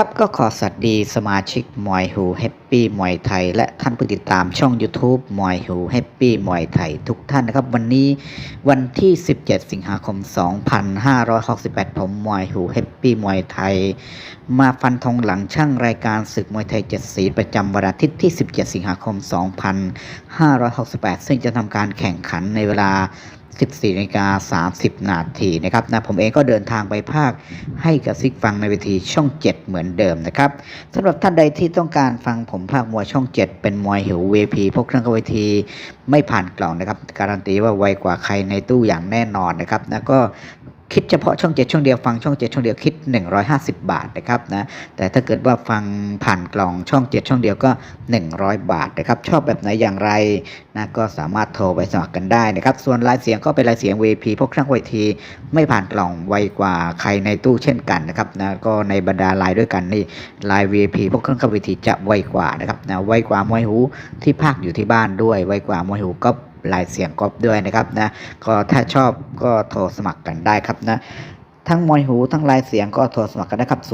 ครับก็ขอสวัสดีสมาชิกมวยหูแฮปปี้มวยไทย และท่านผู้ติดตามช่อง YouTube มวยหูแฮปปี้มวยไทย ทุกท่านนะครับ วันนี้วันที่ 17 สิงหาคม 2568 ผมมวยหูแฮปปี้มวยไทย มาฟันธงหลังช่างรายการศึกมวยไทยเจ็ดสีประจำวันอาทิตย์ที่ 17 สิงหาคม 2568 ซึ่งจะทำการแข่งขันในเวลา 14นาฬิกา30 นาทีนะครับนะผมเองก็เดินทางไปภาคให้กับซิกฟังในเวทีช่อง 7 เหมือนเดิมนะครับสำหรับท่านใดที่ต้องการฟังผมภาคมวยช่อง 7 เป็นมวยหิวเวพีพวกเครื่องเข้าเวทีไม่ผ่านกล่องนะครับ การันตีว่าไวกว่าใครในตู้อย่างแน่นอนนะครับนะก็ คิดเฉพาะช่อง 7 ช่องเดียวฟังช่อง 7 ช่องเดียวคิด 150 บาทนะครับนะแต่ถ้าเกิดว่าฟังผ่านกล่องช่อง 7 ช่องเดียวก็ 100 บาทนะครับชอบแบบไหนอย่างไรนะก็สามารถโทรไปสมัครกันได้นะครับส่วนรายเสียงก็เป็นรายเสียง VP พวกเครื่องเวทีไม่ผ่านกล่องไวกว่าใครในตู้เช่นกันนะครับนะก็ในบรรดาลายด้วยกันนี่ลาย VP พวกเครื่องเข้าเวทีจะไวกว่านะครับนะไวกว่ามวยหูที่ภาคอยู่ที่บ้านด้วยไวกว่ามวยหูก็ ลายเสียงกอบด้วยนะครับนะก็ถ้าชอบก็โทรสมัครกันได้ครับนะทั้งมวยหูทั้งลายเสียงก็โทรสมัครกันนะครับ 093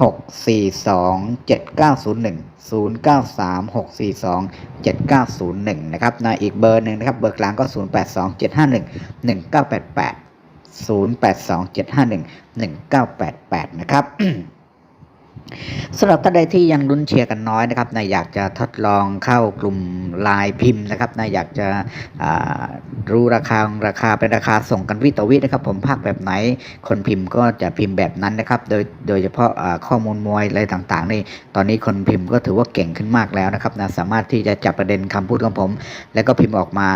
642 7901 093 642 7901 นะครับนะอีกเบอร์หนึ่งนะครับ เบอร์กลางก็ 082 751 1988 082 751 1988 นะครับ สำหรับท่านใดที่ยังลุ้นเชียร์กันน้อยนะครับนะอยากจะทดลองเข้ากลุ่มลายพิมพ์นะครับนะอยากจะรู้ราคาราคาเป็นราคาส่งกันวิต่อวินะครับ ผมภาคแบบไหน คนพิมพ์ก็จะพิมพ์แบบนั้นนะครับ โดยโดยเฉพาะข้อมูลมวยอะไรต่างๆนี่ตอนนี้คนพิมพ์ก็ถือว่าเก่งขึ้นมากแล้วนะครับนะสามารถที่จะจับประเด็นคำพูดของผม แล้วก็พิมพ์ออกมา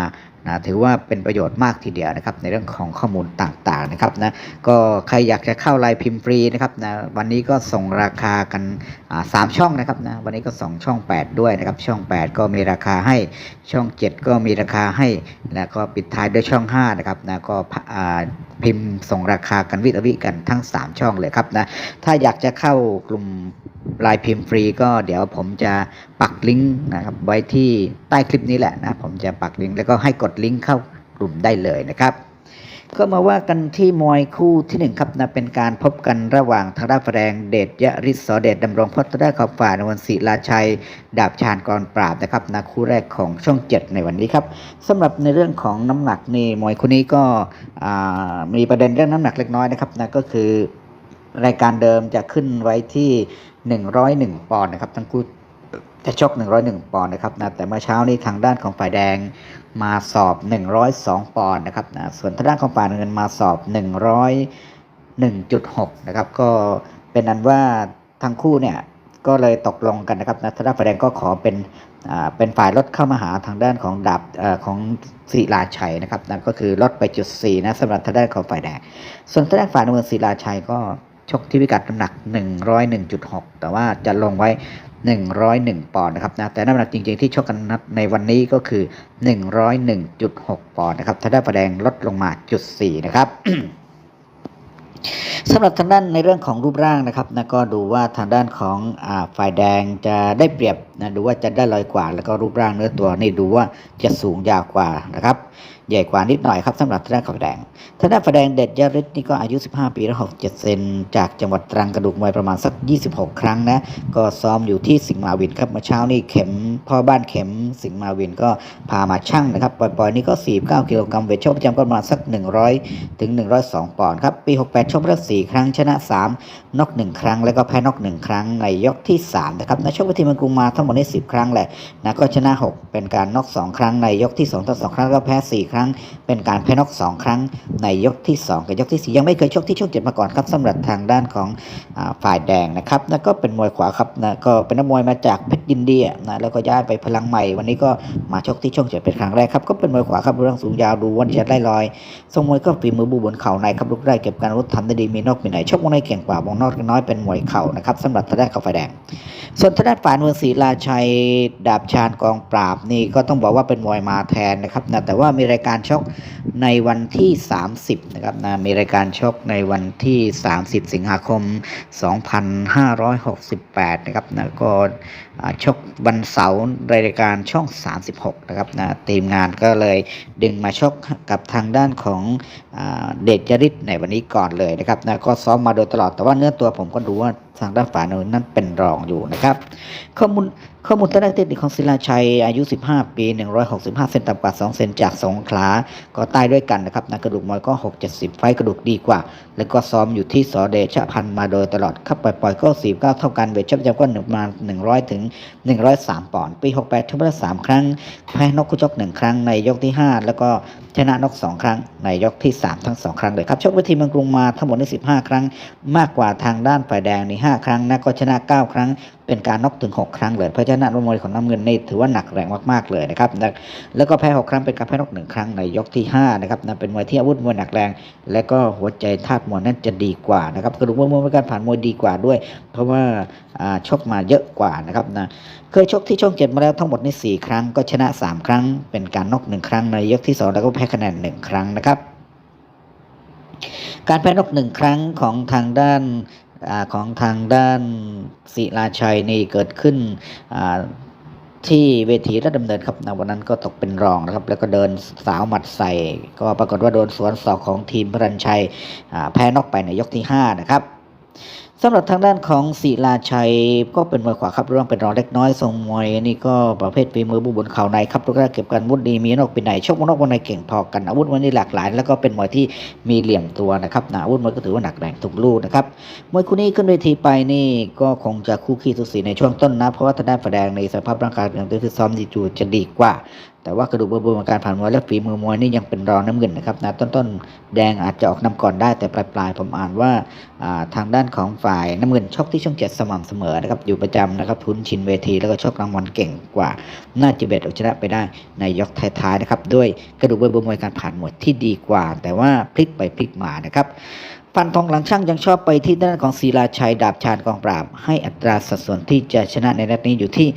นะถือว่าเป็นประโยชน์มากทีเดียวนะครับ ในเรื่องของข้อมูลต่างๆนะครับนะก็ใครอยากจะเข้าไลน์พิมพ์ฟรีนะครับนะวันนี้ก็ส่งราคากันสามช่องนะครับนะวันนี้ก็ส่งช่อง 8 ด้วยนะครับ ช่อง 8 ก็มีราคาให้ช่อง 7 ก็มีราคาให้ แล้วก็ปิดท้ายด้วยช่อง 5 นะครับนะก็พิมพ์ส่งราคากันวิตวิกันทั้ง 3 ช่องเลยครับนะถ้าอยากจะเข้ากลุ่ม ลน์พิมพ์ฟรีก็เดี๋ยวผมจะปักลิงก์นะครับไว้ที่ใต้คลิปนี้แหละนะผมจะปักลิงก์แล้วก็ให้กดลิงก์เข้ากลุ่มได้เลยนะครับก็มาว่ากันที่มวยคู่ที่หนึ่งครับนะเป็นการพบกันระหว่างทางด้านแสดงเดชยะริศสอเดชดำรงพจน์ได้ขอบฝ่าในวันศิลาชัย ดาบชาญกรปราบนะครับนะคู่แรกของช่องเจ็ดในวันนี้ครับสำหรับในเรื่องของน้ำหนักนี่มวยคู่นี้ก็มีประเด็นเรื่องน้ำหนักเล็กน้อยนะครับนะก็คือ รายการเดิมจะขึ้นไว้ที่ 101 ปอนด์นะครับทั้งคู่จะชก 101 ปอนด์นะครับนะแต่เมื่อเช้านี้ทางด้านของฝ่ายแดงมาสอบ 102 ปอนด์นะครับนะส่วนทางด้านของฝ่ายเงินมาสอบ 101.6 นะครับ ก็เป็นนั้นว่าทั้งคู่เนี่ยก็เลยตกลงกันนะครับนะทางด้านฝ่ายแดงก็ขอเป็นอ่าเป็นฝ่ายลดเข้ามาหาทางด้านของดาบอ่อของศิลาชัยนะครับนั่นก็คือลดไปจุดสี่นะสำหรับทางด้านของฝ่ายแดง ส่วนทางด้านฝ่ายน้ำเงินศิลาชัยก็ ชกที่พิกัดน้ำหนัก 101.6 แต่ว่าจะลงไว้ 101 ปอนด์นะครับนะแต่น้ำหนักจริงๆที่ชกกันนัดในวันนี้ก็คือ 101.6 ปอนด์นะครับถ้าได้ประแดงลดลงมาจุด4นะครับสำหรับทางด้านในเรื่องของรูปร่างนะครับนะก็ดูว่าทางด้านของอฝ่ายแดงจะได้เปรียบ นะดูว่าจะได้ลอยกว่าแล้วก็รูปร่างเนื้อตัวนี่ดูว่าจะสูงยาวกว่านะครับ ใหญ่กว่านิดหน่อยครับสำหรับทางด้านขายแดงทางด้านฝ่าแดงเด็ดยาริศนี่ก็อายุ 15 ปีและ67เซนจากจังหวัดตรังกระดูกมวยประมาณสัก 26 ครั้งนะ ก็ซ้อมอยู่ที่สิงห์มาวินครับเมื่อเช้านี่เข็มพ่อบ้านเข็มสิงห์มาวินก็พามาชั่งนะครับปล่อยๆนี่ก็ 49 กิโลกรัมเวทชกประจำก็ประมาณสัก 100 ถึง 102 ปอนด์ครับปี 68 ชกมาแล้ว4ครั้งชนะ 3นอก1ครั้ง แล้วก็แพ้นอก1ครั้งในยกที่3นะครับนักชกวิธีมืองกรุงมาทั้งหมดนี่10 ครั้งแหละนะก็ชนะ 6 เป็นการน็อก 2 ครั้งในยกที่2ต่อ2ครั้งแล้วก็แพ้ 4 ครั้ง เป็นการแพ้น็อก 2 ครั้งในยกที่ 2 กับยกที่ 4 ยังไม่เคยชกที่ช่องเจ็ดมาก่อนครับสำหรับทางด้านของฝ่ายแดงนะครับแล้วก็เป็นมวยขวาครับนะก็เป็นนักมวยมาจากเพชรยินดีอะนะแล้วก็ย้ายไปพลังใหม่ วันนี้ก็มาชกที่ช่องเจ็ดเป็นครั้งแรกครับก็เป็นมวยขวาครับรูปร่างสูงยาวดูวันชัดไล่ลอยทรงมวยก็ฝีมือบูบนเข่าในครับลุกได้เก็บการอาวุธทำได้ดีมีนอกมีไหนชกวงในเก่งกว่าวงนอกน้อยเป็นมวยเข่านะครับสำหรับทางด้านฝ่ายแดง ส่วนทางด้านฝ่ายนวลศรีราชัยดาบชาญกองปราบนี่ก็ต้องบอกว่าเป็นมวยมาแทนนะครับนะแต่ว่ามีรายการชกในวันที่ 30นะครับนะมีรายการชกในวันที่ 30 สิงหาคม 2568นะครับนะก็ ชกวันเสาร์รายการช่อง 36 นะครับนะทีมงานก็เลยดึงมาชกกับทางด้านของอเดชจริตในวันนี้ก่อนเลยนะครับนะก็ซ้อมมาโดยตลอดแต่ว่าเนื้อตัวผมก็ดูว่าทางด้านฝ่ายนู้นนั้นเป็นรองอยู่นะครับ ข้อมูลข้อมูลทางด้านเทคนิคของศิลาชัยอายุ 15 ปี 165 เซนต่ำกว่า 2 เซนจากสงขลา ก็ใต้ด้วยกันนะครับนะกระดูกมวยก็ 6 70 ไฟกระดูกดีกว่า แล้วก็ซ้อมอยู่ที่สอเดชพันธ์มาโดยตลอดครับปล่อยๆก็4 9 เท่ากันเวทชับจำก็หนึ่งประมาณ100 ถึง103 ปอนด์ปี 68ชกไปแล้ว3ครั้ง แพ้นกคู่ชก 1 ครั้งในยกที่ 5 แล้วก็ชนะนก 2 ครั้งในยกที่ 3 ทั้ง 2 ครั้งเลยครับ ชกเวทีเมืองกรุงมาทั้งหมดใน15 ครั้ง มากกว่าทางด้านฝ่ายแดงใน5ครั้งนะก็ชนะ 9 ครั้ง เป็นการน็อกถึง 6 ครั้งเลย เพราะฉะนั้นมวยของน้ำเงินนี่ถือว่าหนักแรงมากๆเลยนะครับแล้วก็แพ้ 6 ครั้งเป็นการแพ้นก1ครั้งในยกที่5นะครับนะเป็นมวยที่อาวุธมวยหนักแรง และก็หัวใจธาตุมวยนั้นจะดีกว่านะครับกระดูกมวยมวยเป็นการผ่านมวยดีกว่าด้วย เพราะว่าชกมาเยอะกว่านะครับนะเคยชกที่ช่องเจ็ดมาแล้วทั้งหมดใน4ครั้งก็ชนะ 3 ครั้ง เป็นการน็อก1ครั้งในยกที่ 2 แล้วก็แพ้คะแนน1ครั้งนะครับการแพ้นกหนึ่งครั้งของทางด้าน ของทางด้านศิลาชัยนี่เกิดขึ้นที่เวทีรัฐดำเนินครับในวันนั้นก็ตกเป็นรองนะครับ แล้วก็เดินสาวหมัดใส่ ก็ปรากฏว่าโดนสวนศอกของทีมพรัญชัยแพ้นอกไปในยกที่ 5 นะครับ สำหรับทางด้านของศิลาชัยก็เป็นมวยขวาครับร่วงเป็นรองเล็กน้อยทรงมวยนี่ก็ประเภทฝีมือบุบุญเข่าในครับลูกแรกเก็บกันมุดดีมีนอกเป็นไหนชกมนอกวันในเก่งพอกันอาวุธวันนี้หลากหลาย แล้วก็เป็นมวยที่มีเหลี่ยมตัวนะครับอาวุธมวยก็ถือว่าหนักแรงทุกลูกนะครับมวยคู่นี้ขึ้นเวทีไปนี่ก็คงจะคู่ขี้สุสีในช่วงต้นนะเพราะว่าทางด้านฝ่ายแดงในสภาพร่างกายอย่างที่ซ้อมดีจูจะดีกว่า แต่ว่ากระดูกเบนบนการผ่านมวยและฝีมือมวยนี่ยังเป็นรองน้ำเงินนะครับนะต้นๆ แดงอาจจะออกนำก่อนได้แต่ปลายๆ ผมอ่านว่าทางด้านของฝ่ายน้ำเงินชกที่ช่องเจ็ดสม่ำเสมอนะครับอยู่ประจำนะครับทุนชินเวทีแล้วก็ชกรางวัลเก่งกว่า น่าจะเบ็ดเอาชนะไปได้ในยกท้ายๆนะครับด้วยกระดูกเบนบนมวยการผ่านมวยที่ดีกว่า แต่ว่าพลิกไปพลิกมานะครับฟันทองหลังช่างยังชอบไปที่ด้านของศิลาชัยดาบชาญกองปราบ ให้อัตราสัดส่วนที่จะชนะในนัดนี้อยู่ที่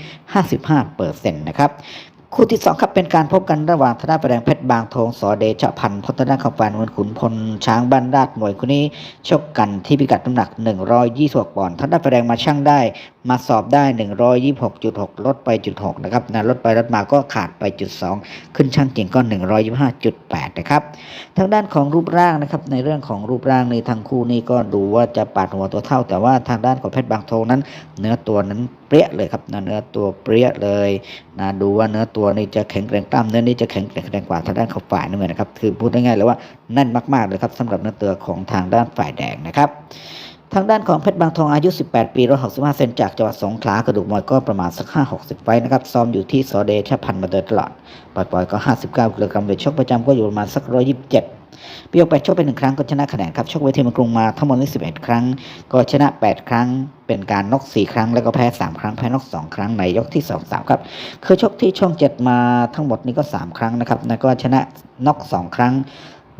55เปอร์เซ็นต์นะครับ คู่ที่ 2 ครับเป็นการพบกันระหว่างธนาประแดงเพชรบางทองสอเดชพันธ์พทนาคำปานเมืองขุนพลช้างบ้านราชมวยคู่นี้ชกกันที่พิกัดน้ำหนัก 126ปอนด์ธนาประแดงมาช่างได้ มาสอบได้ 126.6 ลดไปจุด6นะครับนะลดไปลดมาก็ขาดไปจุด2ขึ้นช่างจริงก็ 125.8 นะครับ ทางด้านของรูปร่างนะครับในเรื่องของรูปร่างในทางคู่นี้ก็ดูว่าจะปาดหัวตัวเท่า แต่ว่าทางด้านของเพชรบางทองนั้น เนื้อตัวนั้น รี้ยเลยครับนะเนื้อตัวเปรี้ยเลยนะดูว่าเนื้อตัวนี่จะแข็งแกร่งกล้ามเนื้อนี่จะแข็งแกร่งกว่าทางด้านของฝ่ายน้ำเงินนะครับคือพูดง่ายๆเลยว่าแน่นมากๆเลยครับสำหรับเนื้อตัวของทางด้านฝ่ายแดงนะครับทางด้านของเพชรบางทองอายุ 18 ปี 165 เซนจากจังหวัดสงขลากระดูกมวยก็ประมาณสัก 5-60 ไฟนะครับ ซ้อมอยู่ที่สอเดชพันมาโดยตลอด ปล่อยๆก็ 59กิโลกรัมเวทชกประจำก็อยู่ประมาณสัก 127 ปีออกไปดชกไปหนึ่งครั้งก็ชนะคะแนนครับชกเวทีเมืองกรุงมาทั้งหมดนี้11ครั้ง ก็ชนะ8ครั้ง เป็นการนก4ครั้ง แล้วก็แพ้3ครั้งแพ้นก2ครั้งในยกที่2 3ครับเคยชกที่ช่อง7มาทั้งหมดนี้ก็3ครั้งนะครับแล้วก็ชนะนก2ครั้ง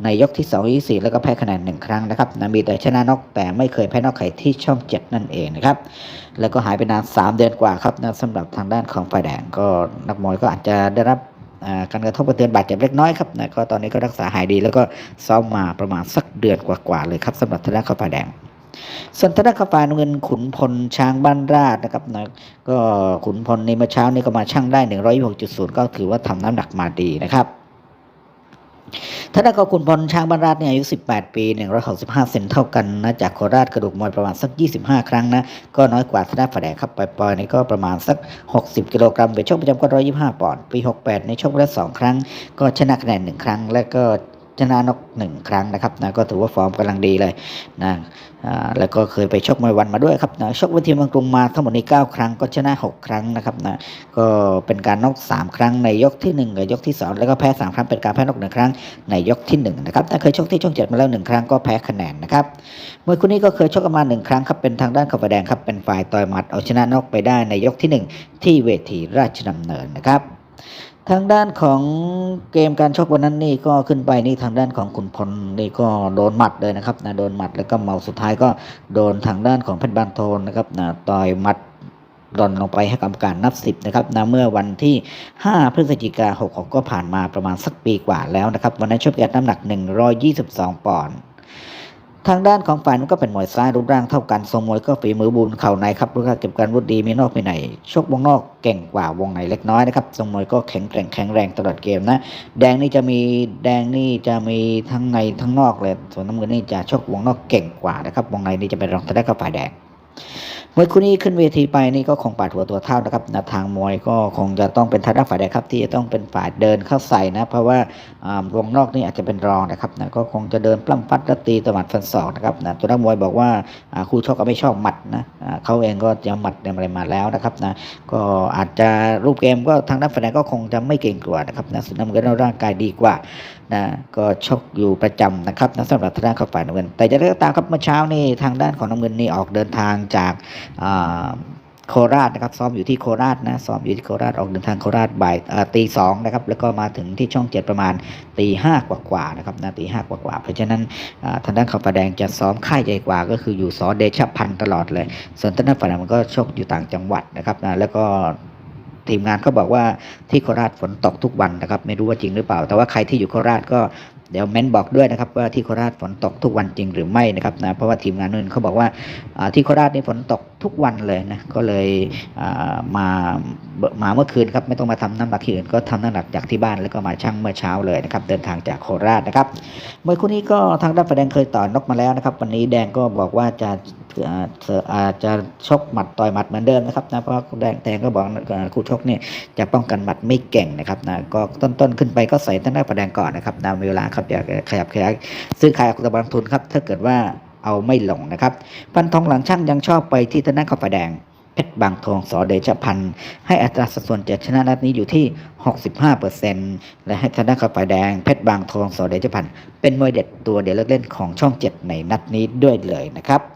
ในยกที่2ที่ 4 แล้วก็แพ้คะแนน1ครั้งนะครับนะมีแต่ชนะนอกแต่ไม่เคยแพ้นอกไข่ที่ช่อง 7 นั่นเองนะครับ แล้วก็หายไปนาน 3 เดือนกว่าครับนะสำหรับทางด้านของฝ่ายแดงก็นักมวยก็อาจจะได้รับ การกระทบกระเทือนบาดเจ็บเล็กน้อยครับนะก็ตอนนี้ก็รักษาหายดี แล้วก็ซ้อมมาประมาณสักเดือนกว่าๆเลยครับสำหรับทางด้านของฝ่ายแดงส่วนทางด้านข้าฝ่ายเงินขุนพลช้างบ้านราชนะครับนะก็ขุนพลในเมื่อเช้านี้ก็มาช่างได้ 126.0 ก็ถือว่าทำน้ำหนักมาดีนะครับ ทางด้านของขุนพลช้างบ้านราเนี่ยอายุ 18 ปี 165 เซนเท่ากันนะ จากโคราชกระดูกมวยประมาณสัก 25 ครั้งนะ ก็น้อยกว่าทางด้านฝ่าแดงครับ ปล่อยๆนี่ก็ประมาณสัก 60 กิโลกรัมเวทชกประจำก็ 125 ปอนด์ ปี 68 ในชกไปแล้ว2ครั้ง ก็ชนะคะแนน 1 ครั้ง และก็ ชนะนกหนึ่งครั้งนะครับนะก็ถือว่าฟอร์มกำลังดีเลยนะแล้วก็เคยไปชกมวยวันมาด้วยครับนะชกเวทีเมืองกรุงมาทั้งหมดนี้9ครั้งก็ชนะ 6 ครั้งนะครับนะก็เป็นการนก3 ครั้งในยกที่ 1 กับยกที่ 2 แล้วก็แพ้ 3 ครั้งเป็นการแพ้นกหนึ่งครั้งในยกที่1นะครับแต่เคยชกที่ช่องเจ็ดมาแล้ว 1 ครั้งก็แพ้คะแนนนะครับมวยคู่นี้ก็เคยชกกันมา 1 ครั้งครับเป็นทางด้านขาวแดงครับเป็นฝ่ายต่อยหมัดเอาชนะนกไปได้ในยกที่ 1 ที่เวทีราชดำเนินนะครับ ทางด้านของเกมการชกวันนั้นนี่ก็ขึ้นไปนี่ทางด้านของขุนพลนี่ก็โดนหมัดเลยนะครับนะโดนหมัดแล้วก็เมาสุดท้ายก็โดนทางด้านของเพชรบางโทนนะครับนะต่อยหมัดหล่นลงไปให้กรรมการนับสิบนะครับนะเมื่อวันที่ 5 พฤศจิกา66ก็ผ่านมาประมาณสักปีกว่าแล้วนะครับวันนั้นชกพิกัดน้ำหนัก 122 ปอนด์ ทางด้านของฝ่ายนั้นก็เป็นมวยซ้ายรูปร่างเท่ากันทรงมวยก็ฝีมือบุญเข่าในครับรูปร่างเก็บการวุฒิดีมีนอกมีในชกวงนอกเก่งกว่าวงในเล็กน้อยนะครับทรงมวยก็แข็งแกร่งแข็งแรงตลอดเกมนะแดงนี่จะมีแดงนี่จะมีทั้งในทั้งนอกเลยส่วนน้ำเงินนี่จะชกวงนอกเก่งกว่านะครับวงในนี่จะเป็นรองทางด้านกับฝ่ายแดง มวยคู่นี้ขึ้นเวทีไปนี่ก็คงปาดหัวตัวเท่านะครับนะทางมวยก็คงจะต้องเป็นทางด้านฝ่ายแดครับ ที่จะต้องเป็นฝ่ายเดินเข้าใส่นะ เพราะว่าวงนอกนี่อาจจะเป็นรองนะครับนะก็คงจะเดินปล้ำฟัดและตีตมัดฟันศอกนะครับนะตัวนักมวยบอกว่าคู่ชกก็ไม่ชอบหมัดนะเขาเองก็จะหมัดอะไรมาแล้วนะครับนะก็อาจจะรูปเกมก็ทางด้านฝ่ายแดก็คงจะไม่เก่งกว่านะครับนะส่วนน้ำเงินร่างกายดีกว่านะก็ชกอยู่ประจำนะครับนะสำหรับทางด้านของฝ่ายน้ำเงิน แต่จะได้ก็ตามครับเมื่อเช้านี่ทางด้านของน้ำเงินนี่ออกเดินทางจากโคราชนะครับซ้อมอยู่ที่โคราชนะซ้อมอยู่ที่โคราชออกเดินทางโคราชบ่ายตีสองนะครับแล้วก็มาถึงที่ช่องเจ็ดประมาณตีห้ากว่าๆนะครับนะตีห้ากว่าๆเพราะฉะนั้นอ่าทางด้านของฝ่าแดงจะซ้อมค่ายใหญ่กว่า ก็คืออยู่สอเดชพันธ์ตลอดเลย ส่วนทางด้านฝ่ายน้ำเงินก็ชกอยู่ต่างจังหวัดนะครับนะแล้วก็ ทีมงานก็บอกว่าที่โคราชฝนตกทุกวันนะครับ ไม่รู้ว่าจริงหรือเปล่า แต่ว่าใครที่อยู่โคราชก็ เดี๋ยวเม้นบอกด้วยนะครับว่าที่โคราชฝนตกทุกวันจริงหรือไม่นะครับนะเพราะว่าทีมงานนู้นเขาบอกว่าที่โคราชนี่ฝนตกทุกวันเลยนะก็เลยมามาเมื่อคืนครับไม่ต้องมาทำน้ำหนักที่อื่นก็ทำน้ำหนักจากที่บ้านแล้วก็มาชั่งเมื่อเช้าเลยนะครับเดินทางจากโคราชนะครับเมวยคู่นี้ก็ทางด้านฝ่ายแดงเคยต่อนกมาแล้วนะครับวันนี้แดงก็บอกว่าจะอาจจะชกหมัดต่อยหมัดเหมือนเดิมนะครับนะเพราะแดงแดงก็บอกคู่ชกเนี่ยจะป้องกันหมัดไม่เก่งนะครับนะก็ต้นๆขึ้นไปก็ใส่ตั้งแต่ประแดงก่อนนะครับนะมีเวลาครับอยากขยับขยายซื้อขายออกตะบังทุนครับถ้าเกิดว่าเอาไม่ลงนะครับฟันทองหลังช่างยังชอบไปที่ทางด้านข้าวฝาแดงเพชรบางทองสอเดชพันธ์ให้อัตราสัดส่วนจะชนะนัดนี้อยู่ที่ 65%และให้ทางด้านข้าวฝ่ายแดงเพชรบางทองสอเดชพันธ์เป็นมวยเด็ดตัวเดียวเล่นของช่อง 7 ในนัดนี้ด้วยเลยนะครับ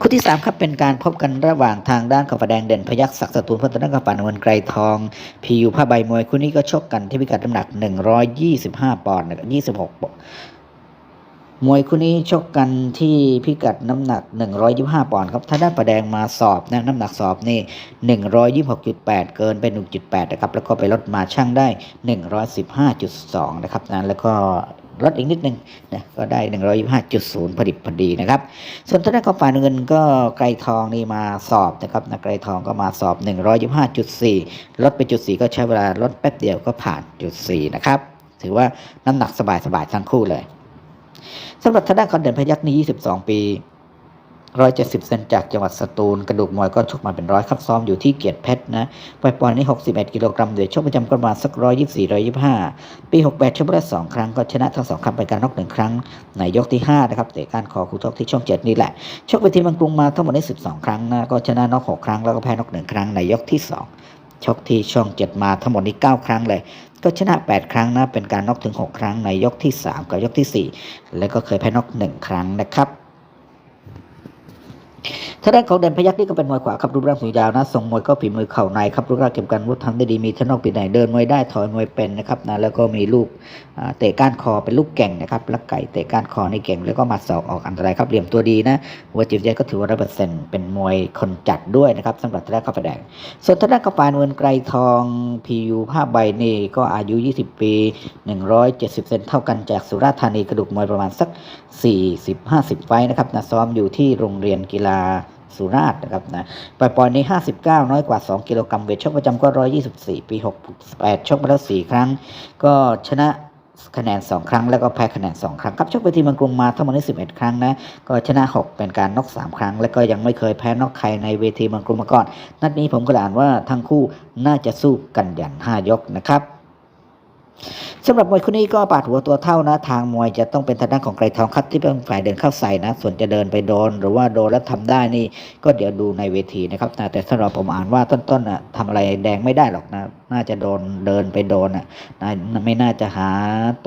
คู่ที่3ครับเป็นการพบกันระหว่างทางด้านของฝ่ายแดงเด่นพยักศักดิ์สตูลพัฒนากปานเงินไกรทอง พียูผ้าใบมวยคู่นี้ก็ชกกันที่พิกัดน้ำหนัก 125 ปอนด์นะครับ26ปอนด์มวยคู่นี้ชกกันที่พิกัดน้ำหนัก 125 ปอนด์ครับถ้าด้านฝ่ายแดงมาสอบนะน้ำหนักสอบนี่ 126.8 เกินไป 1.8 นะครับ แล้วก็ไปลดมาช่างได้ 115.2 นะครับนะแล้วก็ ลดอีกนิดนึงนะก็ได้ 125.0พอดิบพอดีนะครับ ส่วนทางด้านของฝ่ายเงินก็ไกรทองนี่มาสอบนะครับนะไกรทองก็มาสอบ 125.4 ลดไปจุด4ก็ใช้เวลาลดแป๊บเดียวก็ผ่านจุด4นะครับถือว่าน้ำหนักสบายๆทั้งคู่เลยสำหรับทางด้านขอนเดนพยักนี่22 ปี 170เจ็ดสิบเซนจากจังหวัดสตูล กระดูกมวยก็ชกมาเป็นร้อยครับซ้อมอยู่ที่เกียรติเพชรนะปล่อยปอนด์นี่61กิโลกรัมเดือดชกประจำประมาณสัก124 125ปี68ชกมาได้สองครั้งก็ชนะทั้งสองครั้งเป็นการน็อกหนึ่งครั้งในยกที่5นะครับเตะก้านคอคู่ชกที่ช่อง7นี่แหละชกไปทีมบางกรุงมาทั้งหมดได้12ครั้งนะก็ชนะน็อก6ครั้งแล้วก็แพ้น็อกหนึ่งครั้งในยกที่2ชกที่ช่อง7มาทั้งหมดนี้9ครั้งเลยก็ชนะ 8 ครั้งนะเป็นการน็อกถึง 6 ครั้งในยกที่ 3 กับยกทีสี่4 แล้วก็เคยแพ้น็อก1ครั้งนะครับ ทางด้านของเด่นพยักนี่ก็เป็นมวยขวาครับรูปร่างสูงยาวนะทรงมวยก็ฝีมือเข่าในครับรูปร่างเก็บกันวุฒิทำได้ดีมีทนอกปีไหนเดินมวยได้ถอยมวยเป็นนะครับนะแล้วก็มีลูกเตะก้านคอเป็นลูกเก่งนะครับลักไก่เตะก้านคอในเก่งแล้วก็มัดศอกออกอันตรายครับเหลี่ยมตัวดีนะหัวจิตใจก็ถือว่าร้อยเปอร์เซ็นต์เป็นมวยคนจัดด้วยนะครับสำหรับทางด้านข้าวแดงส่วนทางด้านกระปานเงินไกรทองพียูผ้าใบนี่ก็อายุ 20 ปี 170 เซนเท่ากันจากสุราษฎร์ธานีกระดูกมวยประมาณสัก 40-50 ไฟนะครับนะซ้อมอยู่ที่โรงเรียนกีฬา สุราษฎร์นะครับนะปล่อยปอนนี้ 59 น้อยกว่า 2 กิโลกรัมเวทชกประจำก็ 124 ปี 68 ชกมาแล้ว 4 ครั้ง ก็ชนะคะแนน 2 ครั้งแล้วก็แพ้คะแนน 2 ครั้งครับชกไปทีมังกรุงมาทั้งหมดนี้11 ครั้งนะก็ชนะ 6 เป็นการน็อก3 ครั้ง แล้วก็ยังไม่เคยแพ้น็อกใครในเวทีมังกรุงมาก่อน นัดนี้ผมก็อ่านว่าทั้งคู่น่าจะสู้กันอย่าง5ยกนะครับ สำหรับมวยคู่นี้ก็ปาดหัวตัวเท่านะ ทางมวยจะต้องเป็นทางด้านของไกรทองครับที่เป็นฝ่ายเดินเข้าใส่นะ ส่วนจะเดินไปโดน หรือว่าโดนแล้วทำได้นี่ ก็เดี๋ยวดูในเวทีนะครับแต่สำหรับผมอ่านว่าต้นๆน่ะทำอะไรแดงไม่ได้หรอกนะ น่าจะโดนเดินไปโดนน่ะไม่น่าจะหา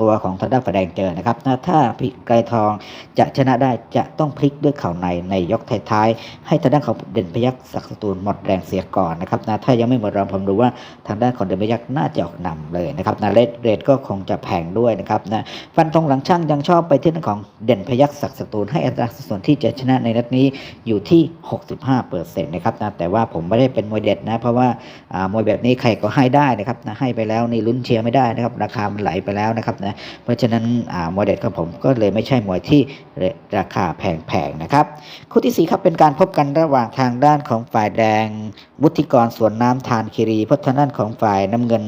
ตัวของทางด้านฝ่ายแดงเจอนะครับนะถ้าไกรทองจะชนะได้จะต้องพลิกด้วยเข่าในในยกท้ายๆให้ทางด้านของเด่นพยักศักดิ์สตูลหมดแรงเสียก่อนนะครับนะถ้ายังไม่หมดแรงผมดูว่าทางด้านของเด่นพยักน่าจะออกนำเลยนะครับนะเลดเรดก็คงจะแพงด้วยนะครับนะฟันธงหลังช่างยังชอบไปที่เรื่องของเด่นพยักศักดิ์สตูลให้อัตราสัดส่วนที่จะชนะในนัดนี้อยู่ที่ 65%นะครับนะแต่ว่าผมไม่ได้เป็นมวยเด็ดนะ เพราะว่าอ่ามวยแบบนี้ใครก็ให้ได้นะครับนะให้ไปแล้วนี่ลุ้นเชียร์ไม่ได้นะครับ ราคามันไหลไปแล้วนะครับนะเพราะฉะนั้นอ่ามวยเด็ดของผมก็เลยไม่ใช่มวยที่ราคาแพงๆนะครับคู่ที่สี่ครับเป็นการพบกันระหว่างทางด้านของฝ่ายแดงวุฒิกรสวนน้ำทานคีรีพราะทางด้านของฝ่ายน้ำเงิน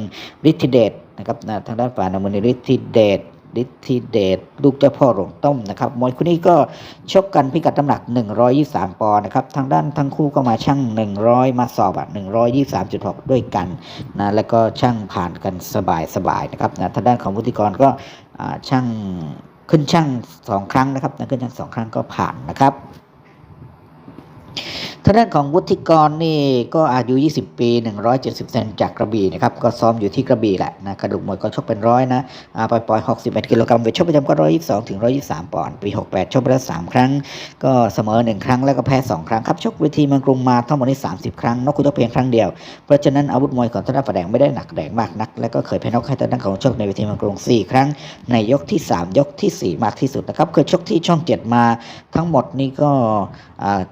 ฤทธิเดช นะครับนะทางด้านฝ่ายน้ำเงินฤทธิเดชฤทธิเดชลูกเจ้าพ่อหลวงต้มนะครับมวยคู่นี้ก็ชกกันพิกัดน้ำหนัก 123 ปอนด์นะครับทางด้านทั้งคู่ก็มาชั่ง100 มาสอบอะ123.6 ด้วยกันนะแล้วก็ชั่งผ่านกันสบายๆนะครับนะทางด้านของวุฒิกรก็อ่าชั่งขึ้นชั่งสองครั้งนะครับนะขึ้นชั่งสองครั้งก็ผ่านนะครับางด้านของวุฒิกรนี่ก็อายุ 20 ปี 170 เซนจากกระบี่นะครับ ก็ซ้อมอยู่ที่กระบี่แหละนะ กระดูกมวยก็ชกเป็นร้อยนะปอ่าปล่อย61 กิโลกรัมเวทชกประจำก็122 ถึง 123 ปอนด์ ปี 68 ชกไปแล้ว3ครั้ง ก็เสมอ 1 ครั้งแล้วก็แพ้ 2 ครั้งครับ ชกเวทีมืองกรุงมาทั้งหมดนี้30 ครั้งนอกคุณยกเพียงครั้งเดียว เพราะฉะนั้นอาวุธมวยของธนาฝาแดงไม่ได้หนักแรงมากนัก แล้วก็เคยแพ้นกให้ทางด้านของชกในเวทีมืองกรุง 4 ครั้ง ในยกที่ 3 ยกที่ 4 มากที่สุดนะครับ เคยชกที่ช่อง 7 มา ทั้งหมดนี้ก็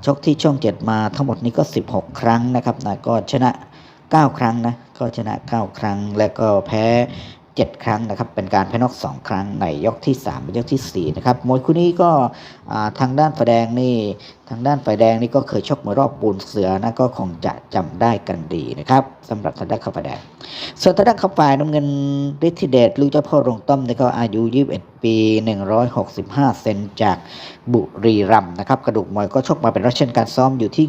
ชกที่ช่อง 7 มาทั้งหมดนี้ก็ 16 ครั้งนะครับนะก็ชนะ 9 ครั้งนะก็ชนะ 9 ครั้ง แล้วก็แพ้ 7 ครั้งนะครับ เป็นการแพ้นอก 2 ครั้งในยกที่3เป็นยกทีสี่4นะครับมวยคู่นี้ก็ทางด้านฝ่าแดงนี่ ทางด้านฝ่ายแดงนี่ก็เคยชกมวยรอบปูนเสือนะก็คงจะจำได้กันดีนะครับสำหรับทางด้านข้าฝ่ายแดง ส่วนทางด้านข้าฝ่ายน้ำเงินฤทธิเดชลูกเจ้าพ่อรงต้มนี่ก็อายุ 21 ปี 165 เซนจากบุรีรัมย์นะครับ กระดูกมวยก็ชกมาเป็นรัชเชนการซ้อมอยู่ที่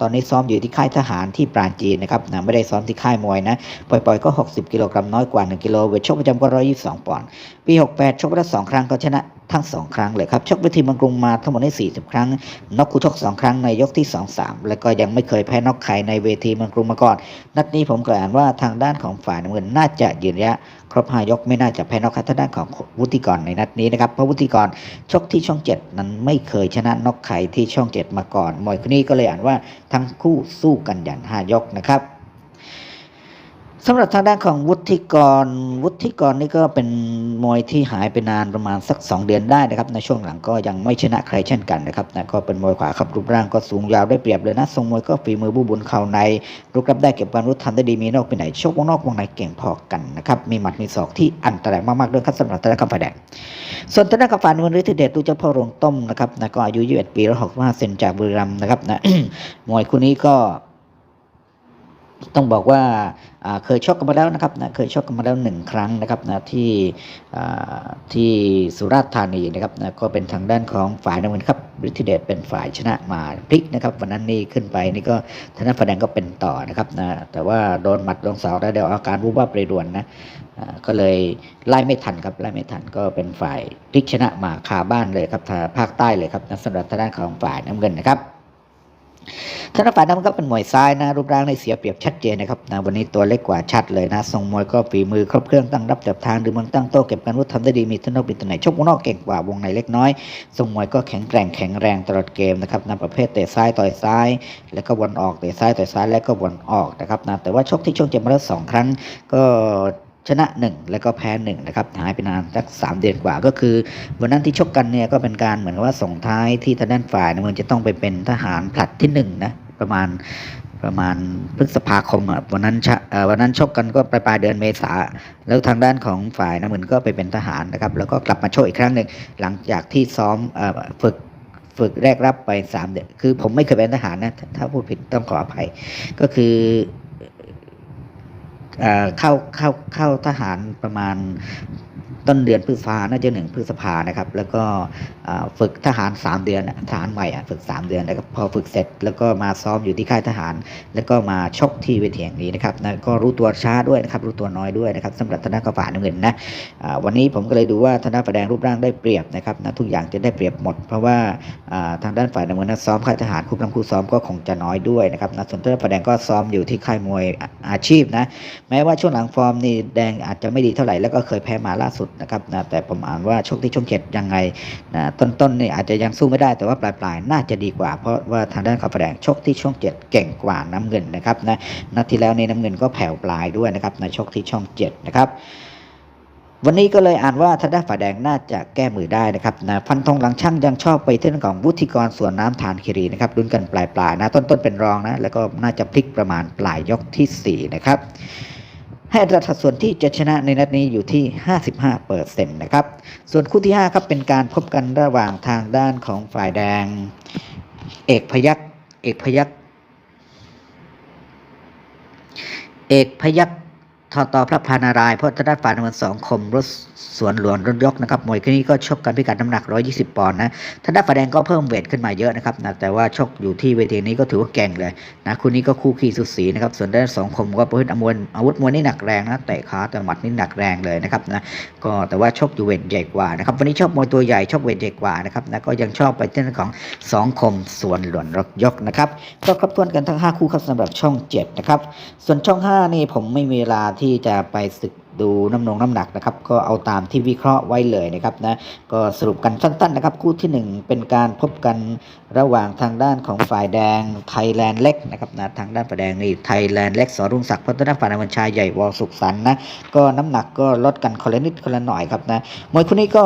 ตอนนี้ซ้อมอยู่ที่ค่ายทหารที่ปราจีนนะครับนะไม่ได้ซ้อมที่ค่ายมวยนะปล่อยๆก็ 60 กิโลกรัมน้อยกว่า 1 กิโลเวทชกประจำก็ 122 ปอนด์ ปี 68 ชกไปแล้ว2ครั้งก็ชนะทั้ง 2 ครั้งเลยครับ ชกเวทีเมังกรุงมาทั้งหมดได้40 ครั้งน็อกคู่ชก 2 ครั้งในยกที่ 2 3 แล้วก็ยังไม่เคยแพ้น็อกใครในเวทีเมืองกรุงมาก่อน นัดนี้ผมก็อ่านว่าทางด้านของฝ่ายน้ำเงินน่าจะยืนระยะครบ5ยกไม่น่าจะแพ้น็อกครทางด้านของวุฒิกรในนัดนี้นะครับ เพราะวุฒิกรชกที่ช่อง 7 นั้นไม่เคยชนะน็อกใครที่ช่อง 7 มาก่อนมวยคู่นี้ก็เลยอ่านว่าทั้งคู่สู้กันอย่าง5ยกนะครับ สำหรับทางด้านของวุฒิกร วุฒิกรนี่ก็เป็นมวยที่หายไปนานประมาณสัก 2 เดือนได้นะครับ ในช่วงหลังก็ยังไม่ชนะใครเช่นกันนะครับนะก็เป็นมวยขวาครับรูปร่างก็สูงยาวได้เปรียบเลยนะทรงมวยก็ฝีมือบูบุญเข่าในรุกรับได้เก็บการรุดทำได้ดีมีนอกไปไหนชกวงนอกวงในเก่งพอกันนะครับมีหมัดมีศอกที่อันตรายมากๆด้วยครับสำหรับทางด้านข้าฝ่ายแดงส่วนทางด้านกับฝ่ายนวลฤทธิเดชดูเจ้าพ่อโรงต้มนะครับนะก็อายุ21ปีแล้ว65เซนจากบุรีรัมย์นะครับนะมวยคู่นี้ก็ ต้องบอกว่าเคยชกกันมาแล้วนะครับนะเคยชกกันมาแล้วหนึ่งครั้งนะครับนะที่ที่สุราษฎร์ธานีนะครับนะก็เป็นทางด้านของฝ่ายน้ำเงินครับฤทธิเดชเป็นฝ่ายชนะมาพลิกนะครับวันนั้นนี่ขึ้นไปนี่ก็ธนาฝาแดงก็เป็นต่อนะครับนะแต่ว่าโดนหมัดโดนเสาแล้วเดี๋ยวอาการวูบว่าบเรด่วนนะก็เลยไล่ไม่ทันครับไล่ไม่ทันก็เป็นฝ่ายพลิกชนะมาคาบ้านเลยครับทางภาคใต้เลยครับนะสำหรับทางด้านของฝ่ายน้ำเงินนะครับ ธนฝ่ายน้ำก็เป็นมวยซ้ายนะรูปร่างในเสียเปรียบชัดเจนนะครับนะวันนี้ตัวเล็กกว่าชัดเลยนะทรงมวยก็ฝีมือครบเครื่องตั้งรับจับทางดึงมันตั้งโต้เก็บการวุฒิทำได้ดีมีทนอกบินตัวไหนชกวงนอกเก่งกว่าวงในเล็กน้อยทรงมวยก็แข็งแกร่งแข็งแรงตลอดเกมนะครับนะประเภทเตะซ้ายต่อยซ้าย แล้วก็วนออกเตะซ้ายต่อยซ้ายแล้วก็วนออกนะครับนะแต่ว่าชกที่ช่วงเจ็บมาแล้วสองครั้งก็ ชนะหนึ่งแล้วก็แพ้หนึ่งนะครับหายไปนานสักสามเดือนกว่าก็คือ วันนั้นที่ชกกันเนี่ยก็เป็นการเหมือนกับว่าส่งท้ายที่ทางด้านฝ่ายน้ำเงินจะต้องไปเป็นทหารผลัดที่หนึ่งนะประมาณประมาณพฤษภาคมอะวันนั้นชะวันนั้นชกกันก็ปลายปลายเดือนเมษาแล้วทางด้านของฝ่ายน้ำเงินก็ไปเป็นทหารนะครับ แล้วก็กลับมาชกอีกครั้งหนึ่งหลังจากที่ซ้อมฝึกฝึกแรกรับไปสามเดือนคือผมไม่เคยเป็นทหารนะถ้าพูดผิดต้องขออภัยก็คือ เข้าเข้าเข้าทหารประมาณ ต้นเดือนพฤษภาน่าจะหนึ่งพฤษภานะครับ แล้วก็ฝึกทหาร 3 เดือนทหารใหม่ฝึก 3 เดือนแล้วก็พอฝึกเสร็จแล้วก็มาซ้อมอยู่ที่ค่ายทหาร แล้วก็มาชกที่เวทีแห่งนี้นะครับนะก็รู้ตัวช้าด้วยนะครับรู้ตัวน้อยด้วยนะครับสำหรับธนากฝ่ายน้ำเงินนะวันนี้ผมก็เลยดูว่าธนาฝ่ายแดงรูปร่างได้เปรียบนะครับนะทุกอย่างจะได้เปรียบหมด เพราะว่าทางด้านฝ่ายน้ำเงินนะซ้อมค่ายทหารคู่นำคู่ซ้อมก็คงจะน้อยด้วยนะครับนะส่วนธนาฝ่ายแดงก็ซ้อมอยู่ที่ค่ายมวยอาอาชีพนะแม้ว่าช่วงหลังฟอร์มนี่แดงอาจจะไม่ดีเท่าไหร่แล้วก็เคยแพ้มาล่าสุดนะครับนะแต่ผมอ่านว่าช่วงที่ช่วงเจ็ดยังไงนะต้นๆนี่อาจจะยังสู้ไม่ได้แต่ว่าปลายๆ น่าจะดีกว่า เพราะว่าทางด้านขาวแดงชกที่ช่วงเจ็ดเก่งกว่าน้ำเงินนะครับนะนัดที่แล้วในน้ำเงินก็แผ่วปลายด้วยนะครับในชกที่ช่องเจ็ดนะครับวันนี้ก็เลยอ่านว่าทางด้านฝ่ายแดงน่าจะแก้มือได้นะครับนะฟันธงหลังช่างยังชอบไปเรื่องของวุฒิกรส่วนน้ำฐานคีรีนะครับลุ้นกันปลายๆนะต้นๆเป็นรองนะแล้วก็น่าจะพลิกประมาณปลายยกทีสี่4นะครับ ให้อัตราสัดส่วนที่จะชนะในนัดนี้อยู่ที่ 55เปอร์เซ็นต์นะครับ ส่วนคู่ที่ 5 ครับเป็นการพบกันระหว่างทางด้านของฝ่ายแดง เอกพยักเอกพยักเอกพยัก ทอตอพระพานารายเพราะทางด้านฝ่ายน้ำเงินสองคมรถสวนหลวงรถยกนะครับมวยคู่นี้ก็ชกกันพิกัดน้ำหนัก 120 ปอนด์นะทางด้านฝ่ายแดงก็เพิ่มเวทขึ้นมาเยอะนะครับนะแต่ว่าชกอยู่ที่เวทีนี้ก็ถือว่าเก่งเลยนะคู่นี้ก็คู่ขี้สุดสีนะครับส่วนด้านสองคมก็ประพฤติอาวุธอาวุธมวยนี่หนักแรงนะเตะขาแต่หมัดนี่หนักแรงเลยนะครับนะก็แต่ว่าชกอยู่เวทใหญ่กว่านะครับวันนี้ชอบมวยตัวใหญ่ชกเวทใหญ่กว่านะครับนะก็ยังชอบไปเรื่องของสองคมสวนหลวงรถยกนะครับก็ครบถ้วนกันทั้ง 5 คู่ครับสำหรับช่อง7นะครับส่วนช่อง 5 นี่ผมไม่มีเวลาที่ที่จะไปศึกดูน้ำนงน้ำหนักนะครับ ก็เอาตามที่วิเคราะห์ไว้เลยนะครับนะก็สรุปกันสั้นๆนะครับ คู่ที่ 1 เป็นการพบกันระหว่างทางด้านของฝ่ายแดงไทยแลนด์เล็กนะครับนะทางด้านฝ่ายแดงนี่ไทยแลนด์เล็กสอรุ่งศักดิ์พัฒนาฝ่ายนวันชายใหญ่วอสุขสันนะก็น้ำหนักก็ลดกันคนละนิดคนละหน่อยครับนะมวยคู่นี้ก็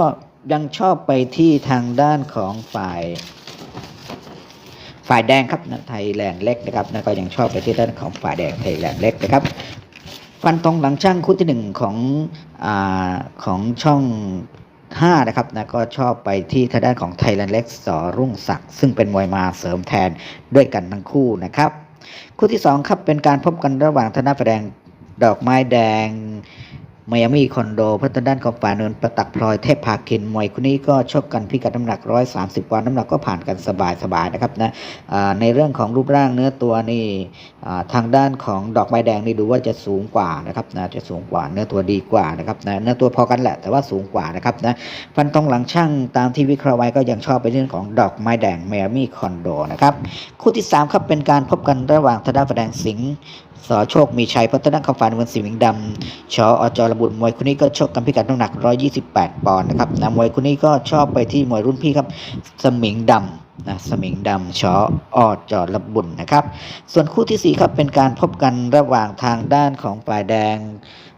ยังชอบไปที่ทางด้านของฝ่ายฝ่ายแดงครับนะไทยแลนด์เล็กนะครับนะก็ยังชอบไปที่ด้านของฝ่ายแดงไทยแลนด์เล็กนะครับ ฟันตรงหลังช่างคู่ที่หนึ่งของอของช่อง5นะครับนะก็ชอบไปที่ทางด้านของไทยแลนด์เล็กสอรุ่งศักดิ์ซึ่งเป็นมวยมาเสริมแทนด้วยกันทั้งคู่นะครับ คู่ที่ 2 ครับเป็นการพบกันระหว่างธนาแดงดอกไม้แดง มายามีคอนโดเพัฒด้านของฝ่ายเนินประตักพลอยเทพพาคินมวยคู่นี้ก็ชกกันพิกัดน้ำหนัก 130ปอนด์น้ำหนักก็ผ่านกันสบายๆนะครับนะในเรื่องของรูปร่างเนื้อตัวนี่ทางด้านของดอกไม้แดงนี่ดูว่าจะสูงกว่านะครับนะจะสูงกว่าเนื้อตัวดีกว่านะครับนะเนื้อตัวพอกันแหละแต่ว่าสูงกว่านะครับนะฟันตรงหลังช่างตามที่วิเคราะห์ไว้ก็ยังชอบไปเรื่องของดอกไม้แดงมายามีคอนโดนะครับคู่ที่3ครับเป็นการพบกันระหว่างธนาแดงสิงห์ สอโชคมีชัยพัฒนาคำฟานเมืองสิงห์ดำชออจระบุตรมวยคู่นี้ก็ชกกันพิกัดน้ำหนัก 128 ปอนด์นะครับนะมวยคู่นี้ก็ชอบไปที่มวยรุ่นพี่ครับ สมิงดำนะสมิงดำชออจระบุญนะครับ ส่วนคู่ทีสี่ 4 ครับเป็นการพบกันระหว่างทางด้านของฝ่ายแดง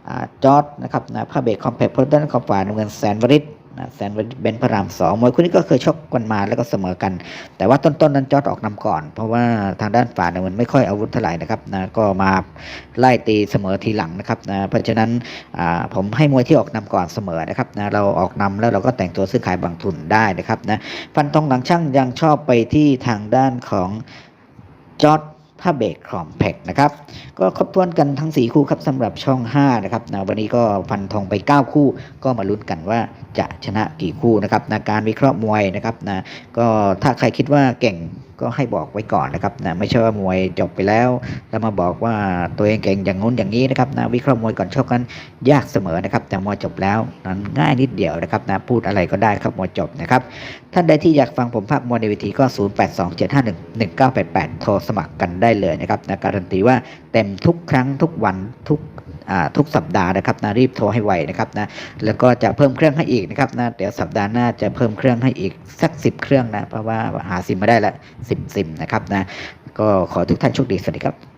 อ่าจอร์ดนะครับนะพระเบรกคอมเพล็กซ์พัฒนาของฝ่ายน้ำเงินแสนวริศ นะแสนเบนพระรามสองมวยคู่นี้ก็เคยชกกันมาแล้วก็เสมอกัน แต่ว่าต้นๆนนั้นจอดออกนำก่อน เพราะว่าทางด้านฝ่ายน้ำเงินไม่ค่อยอาวุธเท่าไหร่นะครับนะก็มาไล่ตีเสมอทีหลังนะครับนะเพราะฉะนั้นผมให้มวยที่ออกนำก่อนเสมอนะครับนะเราออกนำแล้วเราก็แต่งตัวซื้อขายบางทุนได้นะครับนะฟันทองหลังช่างยังชอบไปที่ทางด้านของจอด ผ้าเบรกครอมแพกนะครับ ก็ครบถ้วนกันทั้ง 4 คู่ครับสำหรับช่อง 5 นะครับนะวันนี้ก็ฟันธงไป 9 คู่ ก็มาลุ้นกันว่าจะชนะกี่คู่นะครับนะการวิเคราะห์มวยนะครับนะก็ถ้าใครคิดว่าเก่ง ก็ให้บอกไว้ก่อนนะครับนะไม่ใช่ว่ามวยจบไปแล้ว แล้วมาบอกว่าตัวเองเก่งอย่างงู้นอย่างนี้นะครับนะวิเคราะห์มวยก่อนชกกันยากเสมอนะครับ แต่มวยจบแล้วนั้นง่ายนิดเดียวนะครับนะพูดอะไรก็ได้ครับมวยจบนะครับท่านใดที่อยากฟังผมภาคมวยในเวทีก็ 0827511988 โทรสมัครกันได้เลยนะครับนะการันตีว่าเต็มทุกครั้งทุกวันทุก ทุกสัปดาห์นะครับนะรีบโทรให้ไวนะครับนะแล้วก็จะเพิ่มเครื่องให้อีกนะครับนะเดี๋ยวสัปดาห์หน้าจะเพิ่มเครื่องให้อีกสัก 10 เครื่องนะเพราะว่าหาซิมมาได้ละ10ซิมนะครับนะก็ขอทุกท่านโชคดีสวัสดีครับ